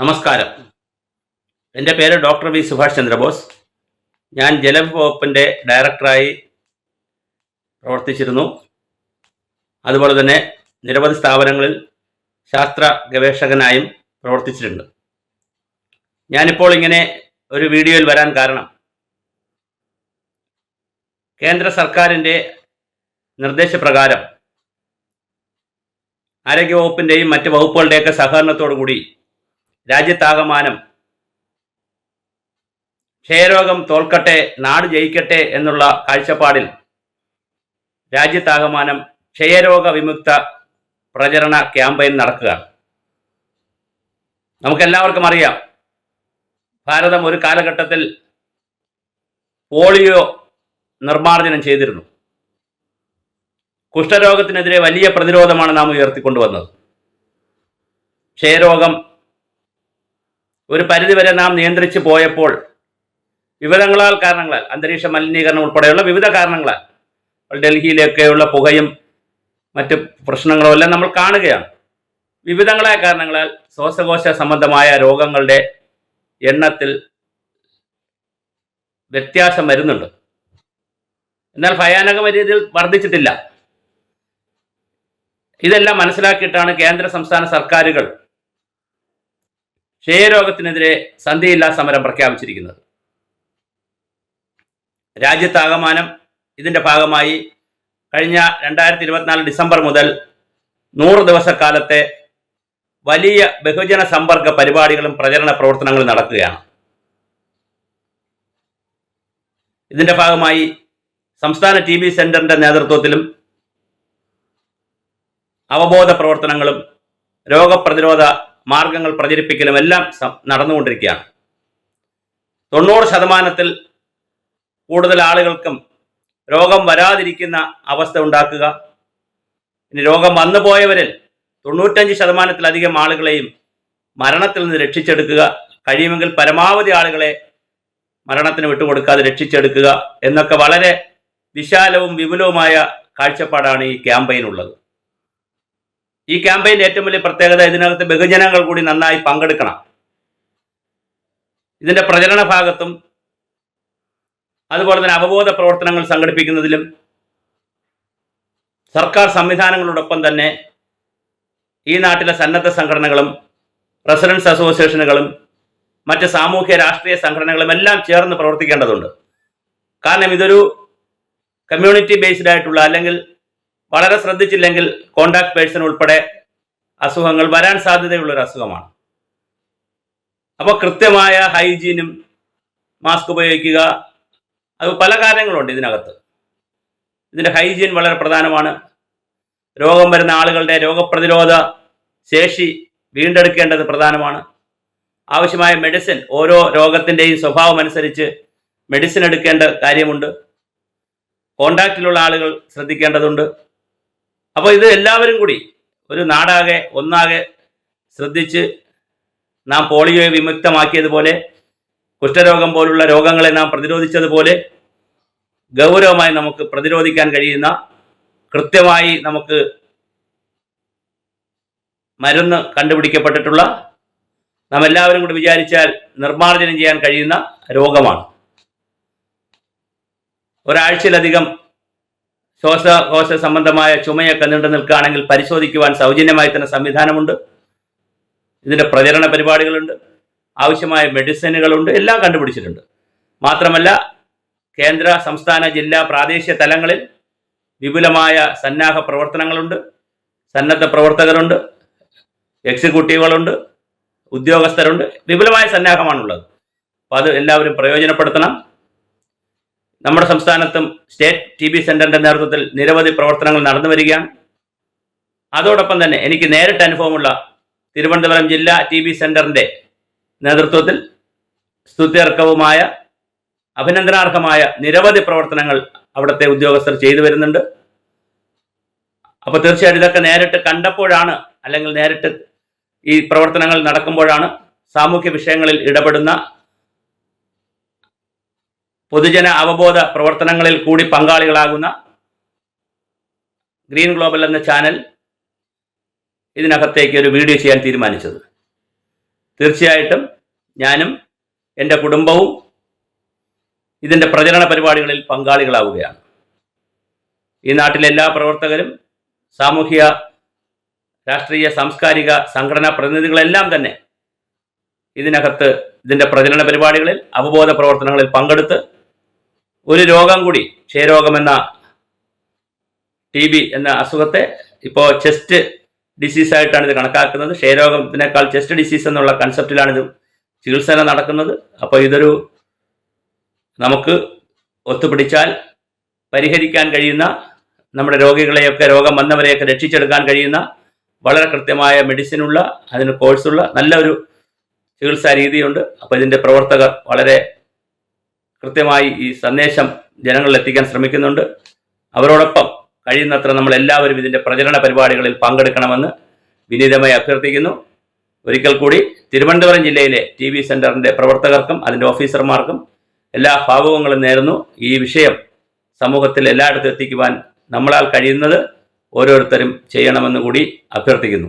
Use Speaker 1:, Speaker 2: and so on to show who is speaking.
Speaker 1: നമസ്കാരം. എന്റെ പേര് ഡോക്ടർ വി സുഭാഷ് ചന്ദ്രബോസ്. ഞാൻ ജലവകുപ്പിന്റെ ഡയറക്ടറായി പ്രവർത്തിച്ചിരുന്നു. അതുപോലെ തന്നെ നിരവധി സ്ഥാപനങ്ങളിൽ ശാസ്ത്ര ഗവേഷകനായും പ്രവർത്തിച്ചിട്ടുണ്ട്. ഞാനിപ്പോൾ ഇങ്ങനെ ഒരു വീഡിയോയിൽ വരാൻ കാരണം കേന്ദ്ര സർക്കാരിന്റെ നിർദ്ദേശപ്രകാരം ആരോഗ്യവകുപ്പിന്റെയും മറ്റ് വകുപ്പുകളുടെയൊക്കെ സഹകരണത്തോടു കൂടി രാജ്യത്താകമാനം ക്ഷയരോഗം തോൽക്കട്ടെ നാട് ജയിക്കട്ടെ എന്നുള്ള കാഴ്ചപ്പാടിൽ രാജ്യത്താകമാനം ക്ഷയരോഗ വിമുക്ത പ്രചരണ ക്യാമ്പയിൻ നടക്കുകയാണ് നമുക്കെല്ലാവർക്കും അറിയാം ഭാരതം ഒരു കാലഘട്ടത്തിൽ പോളിയോ നിർമ്മാർജനം ചെയ്തിരുന്നു. കുഷ്ഠരോഗത്തിനെതിരെ വലിയ പ്രതിരോധമാണ് നാം ഉയർത്തിക്കൊണ്ടുവന്നത് ക്ഷയരോഗം ഒരു പരിധിവരെ നാം നിയന്ത്രിച്ചു പോയപ്പോൾ വിവരങ്ങളാൽ കാരണങ്ങളാൽ അന്തരീക്ഷ മലിനീകരണം ഉൾപ്പെടെയുള്ള വിവിധ കാരണങ്ങളാൽ ഡൽഹിയിലൊക്കെയുള്ള പുകയും മറ്റ് പ്രശ്നങ്ങളും എല്ലാം നമ്മൾ കാണുകയാണ്. വിവിധങ്ങളായ കാരണങ്ങളാൽ ശ്വാസകോശ സംബന്ധമായ രോഗങ്ങളുടെ എണ്ണത്തിൽ വ്യത്യാസം വരുന്നുണ്ട്. എന്നാൽ ഭയാനകമ രീതിയിൽ വർദ്ധിച്ചിട്ടില്ല. ഇതെല്ലാം മനസ്സിലാക്കിയിട്ടാണ് കേന്ദ്ര സംസ്ഥാന സർക്കാരുകൾ ക്ഷയരോഗത്തിനെതിരെ സന്ധിയില്ലാ സമരം പ്രഖ്യാപിച്ചിരിക്കുന്നത്. രാജ്യത്താകമാനം ഇതിന്റെ ഭാഗമായി കഴിഞ്ഞ രണ്ടായിരത്തി ഇരുപത്തിനാല് ഡിസംബർ മുതൽ നൂറ് ദിവസക്കാലത്തെ വലിയ ബഹുജന സമ്പർക്ക പരിപാടികളും പ്രചരണ പ്രവർത്തനങ്ങളും നടക്കുകയാണ്. ഇതിന്റെ ഭാഗമായി സംസ്ഥാന ടി ബി സെന്ററിന്റെ നേതൃത്വത്തിലും അവബോധ പ്രവർത്തനങ്ങളും രോഗപ്രതിരോധ മാർഗങ്ങൾ പ്രചരിപ്പിക്കലും എല്ലാം നടന്നുകൊണ്ടിരിക്കുകയാണ്. തൊണ്ണൂറ് ശതമാനത്തിൽ കൂടുതൽ ആളുകൾക്കും രോഗം വരാതിരിക്കുന്ന അവസ്ഥ ഉണ്ടാക്കുക. ഇനി രോഗം വന്നുപോയവരിൽ തൊണ്ണൂറ്റഞ്ച് ശതമാനത്തിലധികം ആളുകളെയും മരണത്തിൽ നിന്ന് രക്ഷിച്ചെടുക്കുക. കഴിയുമെങ്കിൽ പരമാവധി ആളുകളെ മരണത്തിന് വിട്ടുകൊടുക്കാതെ രക്ഷിച്ചെടുക്കുക എന്നൊക്കെ വളരെ വിശാലവും വിപുലവുമായ കാഴ്ചപ്പാടാണ് ഈ ക്യാമ്പയിൻ ഉള്ളത് ഈ ക്യാമ്പയിന്റെ ഏറ്റവും വലിയ പ്രത്യേകത ഇതിനകത്ത് ബഹുജനങ്ങൾ കൂടി നന്നായി പങ്കെടുക്കണം. ഇതിന്റെ പ്രചരണ ഭാഗത്തും അതുപോലെ തന്നെ അവബോധ പ്രവർത്തനങ്ങൾ സംഘടിപ്പിക്കുന്നതിലും സർക്കാർ സംവിധാനങ്ങളോടൊപ്പം തന്നെ ഈ നാട്ടിലെ സന്നദ്ധ സംഘടനകളും റെസിഡൻസ് അസോസിയേഷനുകളും മറ്റ് സാമൂഹ്യ രാഷ്ട്രീയ സംഘടനകളും എല്ലാം ചേർന്ന് പ്രവർത്തിക്കേണ്ടതുണ്ട്. കാരണം ഇതൊരു കമ്മ്യൂണിറ്റി ബേസ്ഡ് ആയിട്ടുള്ള അല്ലെങ്കിൽ വളരെ ശ്രദ്ധിച്ചില്ലെങ്കിൽ കോണ്ടാക്ട് പേഴ്സൺ ഉൾപ്പെടെ അസുഖങ്ങൾ വരാൻ സാധ്യതയുള്ള ഒരു അസുഖമാണ്. അപ്പോൾ കൃത്യമായ ഹൈജീനും മാസ്ക് ഉപയോഗിക്കുക. അത് പല കാര്യങ്ങളുണ്ട് ഇതിനകത്ത്. ഇതിന്റെ ഹൈജീൻ വളരെ പ്രധാനമാണ്. രോഗം വരുന്ന ആളുകളുടെ രോഗപ്രതിരോധ ശേഷി വീണ്ടെടുക്കേണ്ടത് പ്രധാനമാണ്. ആവശ്യമായ മെഡിസിൻ ഓരോ രോഗത്തിന്റെയും സ്വഭാവം അനുസരിച്ച് മെഡിസിൻ എടുക്കേണ്ട കാര്യമുണ്ട്. കോണ്ടാക്റ്റിലുള്ള ആളുകൾ ശ്രദ്ധിക്കേണ്ടതുണ്ട്. അപ്പോൾ ഇത് എല്ലാവരും കൂടി ഒരു നാടാകെ ഒന്നാകെ ശ്രദ്ധിച്ച് നാം പോളിയോയെ വിമുക്തമാക്കിയതുപോലെ കുഷ്ഠരോഗം പോലുള്ള രോഗങ്ങളെ നാം പ്രതിരോധിച്ചതുപോലെ ഗൗരവമായി നമുക്ക് പ്രതിരോധിക്കാൻ കഴിയുന്ന കൃത്യമായി നമുക്ക് മരുന്ന് കണ്ടുപിടിക്കപ്പെട്ടിട്ടുള്ള നാം എല്ലാവരും കൂടി വിചാരിച്ചാൽ നിർമ്മാർജനം ചെയ്യാൻ കഴിയുന്ന രോഗമാണ്. ഒരാഴ്ചയിലധികം ശ്വാസകോശ സംബന്ധമായ ചുമയൊക്കെ നീണ്ടു നിൽക്കുകയാണെങ്കിൽ പരിശോധിക്കുവാൻ സൗജന്യമായി തന്നെ സംവിധാനമുണ്ട്. ഇതിന്റെ പ്രചരണ പരിപാടികളുണ്ട്. ആവശ്യമായ മെഡിസിനുകളുണ്ട്. എല്ലാം കണ്ടുപിടിച്ചിട്ടുണ്ട്. മാത്രമല്ല കേന്ദ്ര സംസ്ഥാന ജില്ലാ പ്രാദേശിക തലങ്ങളിൽ വിപുലമായ സന്നാഹ പ്രവർത്തനങ്ങളുണ്ട്. സന്നദ്ധ പ്രവർത്തകരുണ്ട്. എക്സിക്യൂട്ടീവുകളുണ്ട്. ഉദ്യോഗസ്ഥരുണ്ട്. വിപുലമായ സന്നാഹമാണുള്ളത്. അപ്പോൾ അത് എല്ലാവരും പ്രയോജനപ്പെടുത്തണം. നമ്മുടെ സംസ്ഥാനത്തും സ്റ്റേറ്റ് ടി ബി സെന്ററിന്റെ നേതൃത്വത്തിൽ നിരവധി പ്രവർത്തനങ്ങൾ നടന്നു വരികയാണ്. അതോടൊപ്പം തന്നെ എനിക്ക് നേരിട്ട് അനുഭവമുള്ള തിരുവനന്തപുരം ജില്ലാ ടി ബി സെന്ററിന്റെ നേതൃത്വത്തിൽ സ്തുത്യർക്കവുമായ അഭിനന്ദനാർഹമായ നിരവധി പ്രവർത്തനങ്ങൾ അവിടുത്തെ ഉദ്യോഗസ്ഥർ ചെയ്തു വരുന്നുണ്ട്. അപ്പോൾ തീർച്ചയായിട്ടും ഇതൊക്കെ നേരിട്ട് കണ്ടപ്പോഴാണ് അല്ലെങ്കിൽ നേരിട്ട് ഈ പ്രവർത്തനങ്ങൾ നടക്കുമ്പോഴാണ് സാമൂഹ്യ വിഷയങ്ങളിൽ ഇടപെടുന്ന പൊതുജന അവബോധ പ്രവർത്തനങ്ങളിൽ കൂടി പങ്കാളികളാകുന്ന ഗ്രീൻ ഗ്ലോബൽ എന്ന ചാനൽ ഇതിനകത്തേക്ക് ഒരു വീഡിയോ ചെയ്യാൻ തീരുമാനിച്ചത്. തീർച്ചയായിട്ടും ഞാനും എന്റെ കുടുംബവും ഇതിന്റെ പ്രചരണ പരിപാടികളിൽ പങ്കാളികളാവുകയാണ്. ഈ നാട്ടിലെ എല്ലാ പ്രവർത്തകരും സാമൂഹിക രാഷ്ട്രീയ സാംസ്കാരിക സംഘടനാ പ്രതിനിധികളെല്ലാം തന്നെ ഇതിനകത്ത് ഇതിന്റെ പ്രചരണ പരിപാടികളിൽ അവബോധ പ്രവർത്തനങ്ങളിൽ പങ്കെടുത്ത് ഒരു രോഗം കൂടി ക്ഷയരോഗം എന്ന ടി ബി എന്ന അസുഖത്തെ ഇപ്പോൾ ചെസ്റ്റ് ഡിസീസ് ആയിട്ടാണ് ഇത് കണക്കാക്കുന്നത്. ക്ഷയരോഗത്തിനേക്കാൾ ചെസ്റ്റ് ഡിസീസ് എന്നുള്ള കൺസെപ്റ്റിലാണ് ഇത് ചികിത്സ നടക്കുന്നത്. അപ്പോൾ ഇതൊരു നമുക്ക് ഒത്തുപിടിച്ചാൽ പരിഹരിക്കാൻ കഴിയുന്ന നമ്മുടെ രോഗികളെയൊക്കെ രോഗം വന്നവരെയൊക്കെ രക്ഷിച്ചെടുക്കാൻ കഴിയുന്ന വളരെ കൃത്യമായ മെഡിസിനുള്ള അതിന് കോഴ്സുള്ള നല്ലൊരു ചികിത്സാ രീതിയുണ്ട്. അപ്പോൾ ഇതിന്റെ പ്രവർത്തകർ വളരെ കൃത്യമായി ഈ സന്ദേശം ജനങ്ങളിൽ എത്തിക്കാൻ ശ്രമിക്കുന്നുണ്ട്. അവരോടൊപ്പം കഴിയുന്നത്ര നമ്മൾ എല്ലാവരും ഇതിന്റെ പ്രചരണ പരിപാടികളിൽ പങ്കെടുക്കണമെന്ന് വിനീതമായി അഭ്യർത്ഥിക്കുന്നു. ഒരിക്കൽ കൂടി തിരുവനന്തപുരം ജില്ലയിലെ ടി വി സെന്ററിന്റെ പ്രവർത്തകർക്കും അതിന്റെ ഓഫീസർമാർക്കും എല്ലാ ഭാവുകങ്ങളും നേരുന്നു. ഈ വിഷയം സമൂഹത്തിൽ എല്ലായിടത്തും എത്തിക്കുവാൻ നമ്മളാൽ കഴിയുന്നത് ഓരോരുത്തരും ചെയ്യണമെന്ന് കൂടി അഭ്യർത്ഥിക്കുന്നു.